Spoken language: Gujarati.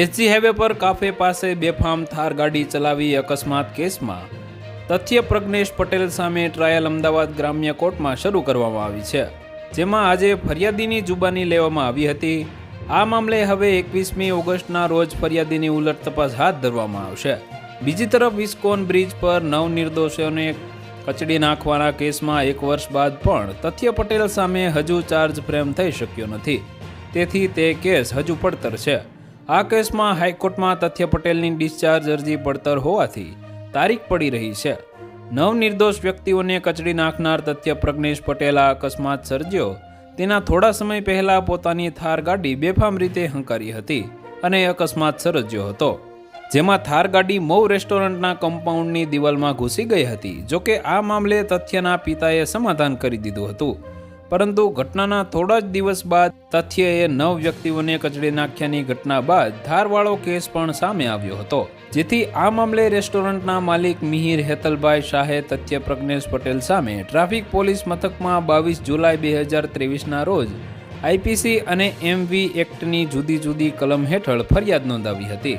એસજી હાઈવે પર કાફે પાસે બેફામ થાર ગાડી ચલાવી અકસ્માત કેસમાં તથ્ય પ્રજ્ઞેશ પટેલ સામે ટ્રાયલ અમદાવાદ ગ્રામ્ય કોર્ટમાં શરૂ કરવામાં આવી છે, જેમાં આજે ફરિયાદીની જુબાની લેવામાં આવી હતી. આ મામલે હવે એકવીસમી ઓગસ્ટના રોજ ફરિયાદીની ઉલટ તપાસ હાથ ધરવામાં આવશે. બીજી તરફ વિસ્કોન બ્રિજ પર નવ નિર્દોષોને કચડી નાખવાના કેસમાં એક વર્ષ બાદ પણ તથ્ય પટેલ સામે હજુ ચાર્જ ફ્રેમ થઈ શક્યો નથી. તેથી તે કેસ હજુ પડતર છે. આ કેસમાં હાઈકોર્ટમાં તથ્ય પટેલની ડિસ્ચાર્જ અરજી પડતર હોવાથી તારીખ પડી રહી છે. નવ નિર્દોષ વ્યક્તિઓને કચડી નાખનાર તથ્ય પ્રજ્ઞેશ પટેલ આ અકસ્માત સર્જ્યો. તેના થોડા સમય પહેલા પોતાની થાર ગાડી બેફામ રીતે હંકારી હતી અને અકસ્માત સર્જ્યો હતો. જેમાં થાર ગાડી મૌ રેસ્ટોરન્ટના કમ્પાઉન્ડની દિવાલમાં ઘૂસી ગઈ હતી, જોકે આ મામલે તથ્યના પિતાએ સમાધાન કરી દીધું હતું. પરંતુ ઘટનાના થોડા જ દિવસ બાદ તથ્યએ નવ વ્યક્તિઓને કચડી નાખ્યાની ઘટના બાદ ધારવાળો કેસ પણ સામે આવ્યો હતો. જેથી આ મામલે રેસ્ટોરન્ટના માલિક મિહિર હેતલભાઈ શાહે તથ્ય પ્રજ્ઞેશ પટેલ સામે ટ્રાફિક પોલીસ મથકમાં બાવીસ જુલાઈ બે હજાર ત્રેવીસના રોજ આઈપીસી અને એમવી એક્ટની જુદી જુદી કલમ હેઠળ ફરિયાદ નોંધાવી હતી.